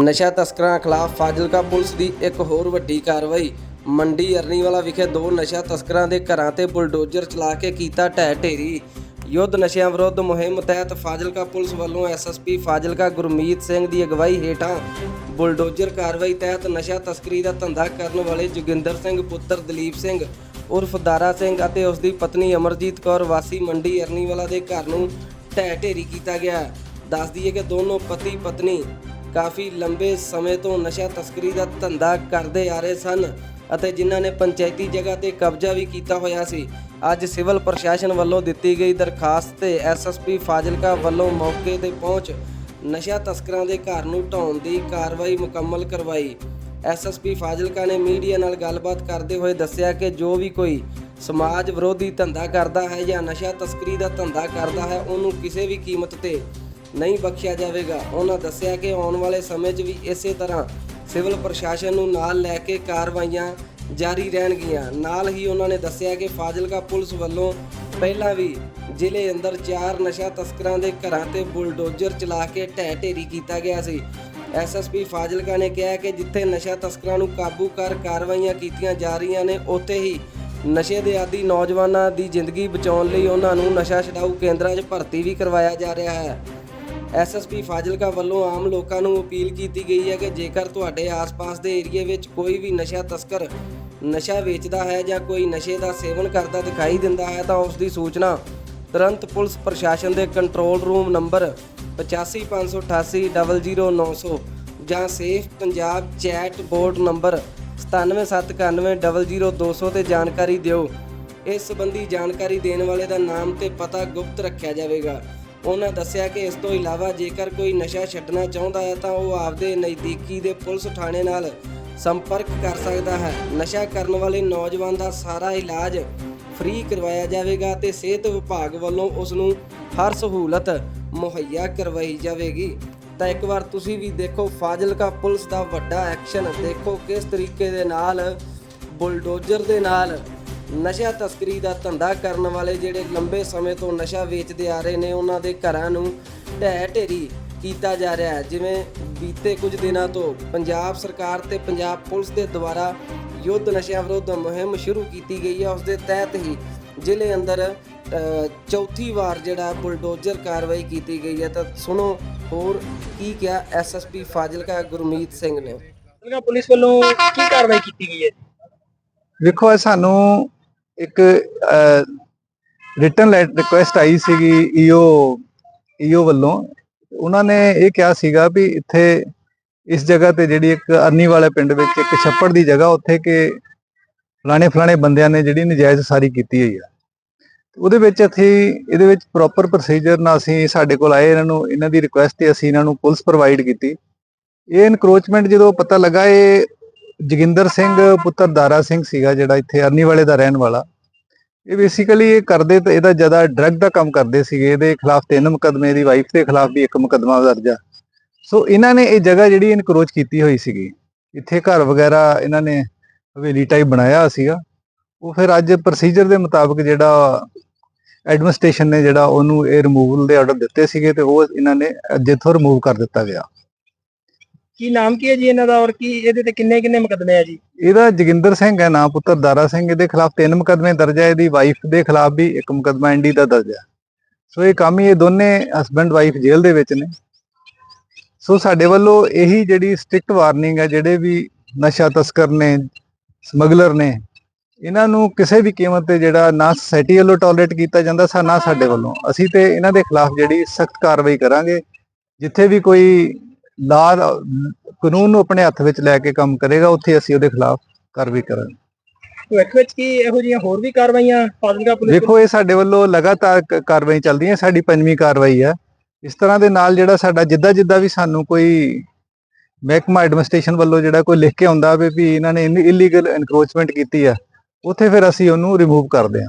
ਨਸ਼ਾ ਤਸਕਰਾਂ ਖਿਲਾਫ ਫਾਜ਼ਿਲਕਾ ਪੁਲਿਸ ਦੀ ਇੱਕ ਹੋਰ ਵੱਡੀ ਕਾਰਵਾਈ। ਮੰਡੀ ਅਰਨੀਵਾਲਾ ਵਿਖੇ ਦੋ ਨਸ਼ਾ ਤਸਕਰਾਂ ਦੇ ਘਰਾਂ ਤੇ ਬੁਲਡੋਜ਼ਰ ਚਲਾ ਕੇ ਕੀਤਾ ਢਹਿ ਢੇਰੀ। ਯੁੱਧ ਨਸ਼ਿਆਂ ਵਿਰੁੱਧ ਮੁਹਿੰਮ ਤਹਿਤ ਫਾਜ਼ਿਲਕਾ ਪੁਲਿਸ ਵੱਲੋਂ ਐਸਐਸਪੀ ਫਾਜ਼ਿਲਕਾ ਗੁਰਮੀਤ ਸਿੰਘ ਦੀ ਅਗਵਾਈ ਹੇਠਾਂ ਬੁਲਡੋਜ਼ਰ ਕਾਰਵਾਈ ਤਹਿਤ ਨਸ਼ਾ ਤਸਕਰੀ ਦਾ ਧੰਦਾ ਕਰਨ ਵਾਲੇ ਜੋਗਿੰਦਰ ਸਿੰਘ, ਪੁੱਤਰ ਦਲੀਪ ਸਿੰਘ, ਉਰਫ ਦਾਰਾ ਸਿੰਘ ਅਤੇ ਉਸ ਦੀ ਪਤਨੀ ਅਮਰਜੀਤ ਕੌਰ ਵਾਸੀ ਮੰਡੀ ਅਰਨੀਵਾਲਾ ਦੇ ਘਰ ਨੂੰ ਢਹਿ ਢੇਰੀ ਕੀਤਾ ਗਿਆ। ਦੱਸ ਦਈਏ ਕਿ ਦੋਨੋਂ ਪਤੀ ਪਤਨੀ ਕਾਫੀ ਲੰਬੇ ਸਮੇਂ ਤੋਂ ਨਸ਼ਾ ਤਸਕਰੀ ਦਾ ਧੰਦਾ ਕਰਦੇ ਆ ਰਹੇ ਸਨ ਅਤੇ ਜਿਨ੍ਹਾਂ ਨੇ ਪੰਚਾਇਤੀ ਜਗ੍ਹਾ ਤੇ ਕਬਜ਼ਾ ਵੀ ਕੀਤਾ ਹੋਇਆ ਸੀ। ਅੱਜ ਸਿਵਲ ਪ੍ਰਸ਼ਾਸਨ ਵੱਲੋਂ ਦਿੱਤੀ ਗਈ ਦਰਖਾਸਤ ਤੇ ਐਸਐਸਪੀ ਫਾਜ਼ਿਲਕਾ ਵੱਲੋਂ ਮੌਕੇ ਤੇ ਪਹੁੰਚ ਨਸ਼ਾ ਤਸਕਰਾਂ ਦੇ ਘਰ ਨੂੰ ਢਾਉਣ ਦੀ ਕਾਰਵਾਈ ਮੁਕੰਮਲ ਕਰਵਾਈ। ਐਸਐਸਪੀ ਫਾਜ਼ਿਲਕਾ ਨੇ ਮੀਡੀਆ ਨਾਲ ਗੱਲਬਾਤ ਕਰਦੇ ਹੋਏ ਦੱਸਿਆ ਕਿ ਜੋ ਵੀ ਕੋਈ ਸਮਾਜ ਵਿਰੋਧੀ ਧੰਦਾ ਕਰਦਾ ਹੈ ਜਾਂ ਨਸ਼ਾ ਤਸਕਰੀ ਦਾ ਧੰਦਾ ਕਰਦਾ ਹੈ, ਉਹਨੂੰ ਕਿਸੇ ਵੀ ਕੀਮਤ ਤੇ ਨਹੀਂ ਬਖਸ਼ਿਆ ਜਾਵੇਗਾ। ਉਹਨਾਂ ਦੱਸਿਆ ਕਿ ਆਉਣ ਵਾਲੇ ਸਮੇਂ 'ਚ ਵੀ ਇਸੇ ਤਰ੍ਹਾਂ ਸਿਵਲ ਪ੍ਰਸ਼ਾਸਨ ਨੂੰ ਨਾਲ ਲੈ ਕੇ ਕਾਰਵਾਈਆਂ ਜਾਰੀ ਰਹਿਣਗੀਆਂ। ਨਾਲ ਹੀ ਉਹਨਾਂ ਨੇ ਦੱਸਿਆ ਕਿ ਫਾਜ਼ਿਲਕਾ ਪੁਲਿਸ ਵੱਲੋਂ ਪਹਿਲਾਂ ਵੀ ਜ਼ਿਲ੍ਹੇ ਅੰਦਰ ਚਾਰ ਨਸ਼ਾ ਤਸਕਰਾਂ ਦੇ ਘਰਾਂ ਤੇ ਬੁਲਡੋਜ਼ਰ ਚਲਾ ਕੇ ਢਹਿ ਢੇਰੀ ਕੀਤਾ ਗਿਆ ਸੀ। ਐਸਐਸਪੀ ਫਾਜ਼ਿਲਕਾ ਨੇ ਕਿਹਾ ਕਿ ਜਿੱਥੇ ਨਸ਼ਾ ਤਸਕਰਾਂ ਨੂੰ ਕਾਬੂ ਕਰ ਕਾਰਵਾਈਆਂ ਕੀਤੀਆਂ ਜਾ ਰਹੀਆਂ ਨੇ, ਉੱਥੇ ਹੀ ਨਸ਼ੇ ਦੇ ਆਦੀ ਨੌਜਵਾਨਾਂ ਦੀ ਜ਼ਿੰਦਗੀ ਬਚਾਉਣ ਲਈ ਉਹਨਾਂ ਨੂੰ ਨਸ਼ਾ ਛਡਾਊ ਕੇਂਦਰਾਂ 'ਚ ਭਰਤੀ ਵੀ ਕਰਵਾਇਆ ਜਾ ਰਿਹਾ ਹੈ। ਐਸਐਸਪੀ ਫਾਜ਼ਿਲਕਾ ਵੱਲੋਂ ਆਮ ਲੋਕਾਂ ਨੂੰ ਅਪੀਲ ਕੀਤੀ ਗਈ ਹੈ ਕਿ ਜੇਕਰ ਤੁਹਾਡੇ ਆਸ-ਪਾਸ ਦੇ ਏਰੀਏ ਵਿੱਚ ਕੋਈ ਵੀ ਨਸ਼ਾ ਤਸਕਰ ਨਸ਼ਾ ਵੇਚਦਾ ਹੈ ਜਾਂ ਕੋਈ ਨਸ਼ੇ ਦਾ ਸੇਵਨ ਕਰਦਾ ਦਿਖਾਈ ਦਿੰਦਾ ਹੈ ਤਾਂ ਉਸ ਦੀ ਸੂਚਨਾ ਤੁਰੰਤ ਪੁਲਿਸ ਪ੍ਰਸ਼ਾਸਨ ਦੇ ਕੰਟਰੋਲ ਰੂਮ ਨੰਬਰ 8558800900 ਜਾਂ safe Punjab chat board number 9779900200 ਤੇ ਜਾਣਕਾਰੀ ਦਿਓ। ਇਸ ਸੰਬੰਧੀ ਜਾਣਕਾਰੀ ਦੇਣ ਵਾਲੇ ਦਾ ਨਾਮ ਤੇ ਪਤਾ ਗੁਪਤ ਰੱਖਿਆ ਜਾਵੇਗਾ। ਉਹਨਾਂ ਦੱਸਿਆ ਕਿ ਇਸ ਤੋਂ ਇਲਾਵਾ ਜੇਕਰ ਕੋਈ ਨਸ਼ਾ ਛੱਡਣਾ ਚਾਹੁੰਦਾ ਹੈ ਤਾਂ ਉਹ ਆਪਦੇ ਨਜ਼ਦੀਕੀ ਦੇ ਪੁਲਿਸ ਥਾਣੇ ਨਾਲ ਸੰਪਰਕ ਕਰ ਸਕਦਾ ਹੈ। ਨਸ਼ਾ ਕਰਨ ਵਾਲੇ ਨੌਜਵਾਨ ਦਾ ਸਾਰਾ ਇਲਾਜ ਫ੍ਰੀ ਕਰਵਾਇਆ ਜਾਵੇਗਾ ਤੇ ਸਿਹਤ ਵਿਭਾਗ ਵੱਲੋਂ ਉਸ ਨੂੰ ਹਰ ਸਹੂਲਤ ਮੁਹੱਈਆ ਕਰਵਾਈ ਜਾਵੇਗੀ। ਤਾਂ ਇੱਕ ਵਾਰ ਤੁਸੀਂ ਵੀ ਦੇਖੋ, ਫਾਜ਼ਿਲਕਾ ਪੁਲਿਸ ਦਾ ਵੱਡਾ ਐਕਸ਼ਨ। ਦੇਖੋ ਕਿਸ ਤਰੀਕੇ ਦੇ ਨਾਲ, ਬੁਲਡੋਜ਼ਰ ਦੇ ਨਾਲ ਨਸ਼ਾ ਤਸਕਰੀ ਦਾ ਧੰਦਾ ਕਰਨ ਵਾਲੇ ਜਿਹੜੇ ਲੰਬੇ ਸਮੇਂ ਤੋਂ ਨਸ਼ਾ ਵੇਚਦੇ ਆ ਰਹੇ ਨੇ ਉਹਨਾਂ ਦੇ ਘਰਾਂ ਨੂੰ ਢਹਿ ਢੇਰੀ ਕੀਤਾ ਜਾ ਰਿਹਾ ਹੈ। ਜਿਵੇਂ ਬੀਤੇ ਕੁਝ ਦਿਨਾਂ ਤੋਂ ਪੰਜਾਬ ਸਰਕਾਰ ਤੇ ਪੰਜਾਬ ਪੁਲਿਸ ਦੇ ਦੁਆਰਾ ਯੁੱਧ ਨਸ਼ਿਆਂ ਵਿਰੁੱਧ ਮੁਹਿੰਮ ਸ਼ੁਰੂ ਕੀਤੀ ਗਈ ਹੈ। ਉਸ ਦੇ ਤਹਿਤ ਹੀ ਜ਼ਿਲ੍ਹੇ ਅੰਦਰ ਚੌਥੀ ਵਾਰ ਜਿਹੜਾ ਬੁਲਡੋਜ਼ਰ ਕਾਰਵਾਈ ਕੀਤੀ ਗਈ ਹੈ। ਤਾਂ ਸੁਣੋ ਹੋਰ ਕੀ ਕਿਹਾ ਐਸਐਸਪੀ ਫਾਜ਼ਿਲਕਾ ਗੁਰਮੀਤ ਸਿੰਘ ਨੇ। ਫਾਜ਼ਿਲਕਾ ਪੁਲਿਸ ਵੱਲੋਂ ਕੀ ਕਾਰਵਾਈ ਕੀਤੀ ਗਈ ਹੈ ਵੇਖੋ ਇਹ ਸਾਨੂੰ ਇੱਕ ਰਿਟਨ ਰਿਕੁਐਸਟ ਆਈ ਸੀਗੀ ਈਓ ਈਓ ਵੱਲੋਂ। ਉਹਨਾਂ ਨੇ ਇਹ ਕਿਹਾ ਸੀਗਾ ਵੀ ਇੱਥੇ ਇਸ ਜਗ੍ਹਾ ਤੇ ਜਿਹੜੀ ਇੱਕ ਅਰਨੀ ਵਾਲੇ ਪਿੰਡ ਵਿੱਚ ਇੱਕ ਛੱਪੜ ਦੀ ਜਗ੍ਹਾ ਉੱਥੇ ਕਿ ਫਲਾਣੇ ਫਲਾਣੇ ਬੰਦਿਆਂ ਨੇ ਜਿਹੜੀ ਨਜਾਇਜ਼ ਸਾਰੀ ਕੀਤੀ ਹੋਈ ਆ। ਉਹਦੇ ਵਿੱਚ ਅਸੀਂ, ਇਹਦੇ ਵਿੱਚ ਪ੍ਰੋਪਰ ਪ੍ਰੋਸੀਜਰ ਨਾਲ ਅਸੀਂ ਸਾਡੇ ਕੋਲ ਆਏ, ਇਹਨਾਂ ਨੂੰ, ਇਹਨਾਂ ਦੀ ਰਿਕੁਐਸਟ ਤੇ ਅਸੀਂ ਇਹਨਾਂ ਨੂੰ ਪੁਲਿਸ ਪ੍ਰੋਵਾਈਡ ਕੀਤੀ। ਇਹ ਇਨਕਰੋਚਮੈਂਟ ਜਦੋਂ ਪਤਾ ਲੱਗਾ, ਇਹ ਜੋਗਿੰਦਰ ਸਿੰਘ ਪੁੱਤਰ ਦਾਰਾ ਸਿੰਘ ਸੀਗਾ ਜਿਹੜਾ ਇੱਥੇ ਅਰਨੀ ਵਾਲੇ ਦਾ ਰਹਿਣ ਵਾਲਾ। ਇਹ ਬੇਸਿਕਲੀ ਇਹ ਕਰਦੇ ਤਾਂ ਇਹਦਾ ਜ਼ਿਆਦਾ ਡਰੱਗ ਦਾ ਕੰਮ ਕਰਦੇ ਸੀਗੇ। ਇਹਦੇ ਖਿਲਾਫ ਤਿੰਨ ਮੁਕਦਮੇ ਇਹਦੀ ਵਾਈਫ ਦੇ ਖਿਲਾਫ ਵੀ ਇੱਕ ਮੁਕਦਮਾ ਦਰਜ ਆ। ਸੋ ਇਹਨਾਂ ਨੇ ਇਹ ਜਗ੍ਹਾ ਜਿਹੜੀ ਇਨਕਰੋਚ ਕੀਤੀ ਹੋਈ ਸੀਗੀ। ਇੱਥੇ ਘਰ ਵਗੈਰਾ ਇਹਨਾਂ ਨੇ ਹਵੇਲੀ ਟਾਈਪ ਬਣਾਇਆ ਸੀਗਾ। ਉਹ ਫਿਰ ਅੱਜ ਪ੍ਰੋਸੀਜਰ ਦੇ ਮੁਤਾਬਕ ਜਿਹੜਾ ਐਡਮਿਨਿਸਟ੍ਰੇਸ਼ਨ ਨੇ ਜਿਹੜਾ ਉਹਨੂੰ ਇਹ ਰਿਮੂਵਲ ਦੇ ਆਰਡਰ ਦਿੱਤੇ ਸੀਗੇ ਤੇ ਉਹ ਇਹਨਾਂ ਨੇ ਜਿੱਥੋਂ ਰਿਮੂਵ ਕਰ ਦਿੱਤਾ ਗਿਆ। ਕੀ ਨਾਮ ਕੀ ਹੈ ਜੀ ਇਹਨਾਂ ਦਾ ਔਰ ਕੀ ਇਹਦੇ ਤੇ ਕਿੰਨੇ ਕਿੰਨੇ ਮੁਕਦਮੇ ਆ ਜੀ? ਇਹਦਾ ਜੋਗਿੰਦਰ ਸਿੰਘ ਹੈ ਨਾਮ ਪੁੱਤਰ ਦਾਰਾ ਸਿੰਘ। ਇਹਦੇ ਖਿਲਾਫ ਤਿੰਨ ਮੁਕਦਮੇ ਦਰਜ ਹੈ, ਇਹਦੀ ਵਾਈਫ ਦੇ ਖਿਲਾਫ ਵੀ ਇੱਕ ਮੁਕਦਮਾ ਐਨਡੀ ਦਾ ਦਰਜ ਹੈ। ਸੋ ਇਹ ਕੰਮ ਹੀ ਇਹ ਦੋਨੇ ਹਸਬੰਡ ਵਾਈਫ ਜੇਲ੍ਹ ਦੇ ਵਿੱਚ ਨੇ। ਸੋ ਸਾਡੇ ਵੱਲੋਂ ਇਹੀ ਜਿਹੜੀ ਸਟ੍ਰਿਕਟ ਵਾਰਨਿੰਗ ਹੈ, ਜਿਹੜੇ ਵੀ ਨਸ਼ਾ ਤਸਕਰ ਨੇ, ਸਮਗਲਰ ਨੇ, ਇਹਨਾਂ ਨੂੰ ਕਿਸੇ ਵੀ ਕੀਮਤ ਤੇ ਜਿਹੜਾ ਨਾ ਸੋਸਾਇਟੀ ਵੱਲੋਂ ਟੋਲਰੇਟ ਕੀਤਾ ਜਾਂਦਾ, ਸਾ ਨਾ ਸਾਡੇ ਵੱਲੋਂ। ਅਸੀਂ ਤੇ ਇਹਨਾਂ ਦੇ ਖਿਲਾਫ ਜਿਹੜੀ ਸਖਤ ਕਾਰਵਾਈ ਕਰਾਂਗੇ। ਜਿੱਥੇ ਵੀ ਕੋਈ ਲਾਅ ਕਾਨੂੰਨ ਨੂੰ ਆਪਣੇ ਹੱਥ ਵਿੱਚ ਲੈ ਕੇ ਕੰਮ ਕਰੇਗਾ ਉੱਥੇ ਅਸੀਂ ਉਹਦੇ ਖਿਲਾਫ ਕਾਰਵਾਈ ਕਰਾਂਗੇ। ਭਵਿੱਖ ਵਿੱਚ ਕੀ ਇਹੋ ਜਿਹੀਆਂ ਹੋਰ ਵੀ ਕਾਰਵਾਈਆਂ ਫਾਜ਼ਿਲਕਾ ਪੁਲਿਸ ਦੇਖੋ ਇਹ ਸਾਡੇ ਵੱਲੋਂ ਲਗਾਤਾਰ ਕਾਰਵਾਈ ਚੱਲਦੀ ਹੈ ਸਾਡੀ ਪੰਜਵੀਂ ਕਾਰਵਾਈ ਹੈ ਇਸ ਤਰ੍ਹਾਂ ਦੇ ਨਾਲ ਜਿਹੜਾ ਸਾਡਾ ਜਿੱਦਾਂ ਜਿੱਦਾਂ ਵੀ ਸਾਨੂੰ ਕੋਈ ਮਹਿਕਮਾ ਐਡਮਿਨਿਸਟ੍ਰੇਸ਼ਨ ਵੱਲੋਂ ਜਿਹੜਾ ਕੋਈ ਲਿਖ ਕੇ ਆਉਂਦਾ ਵੀ ਇਹਨਾਂ ਨੇ ਇਲੀਗਲ ਐਨਕਰੋਚਮੈਂਟ ਕੀਤੀ ਆ ਉੱਥੇ ਫਿਰ ਅਸੀਂ ਉਹਨੂੰ ਰਿਮੂਵ ਕਰਦੇ ਹਾਂ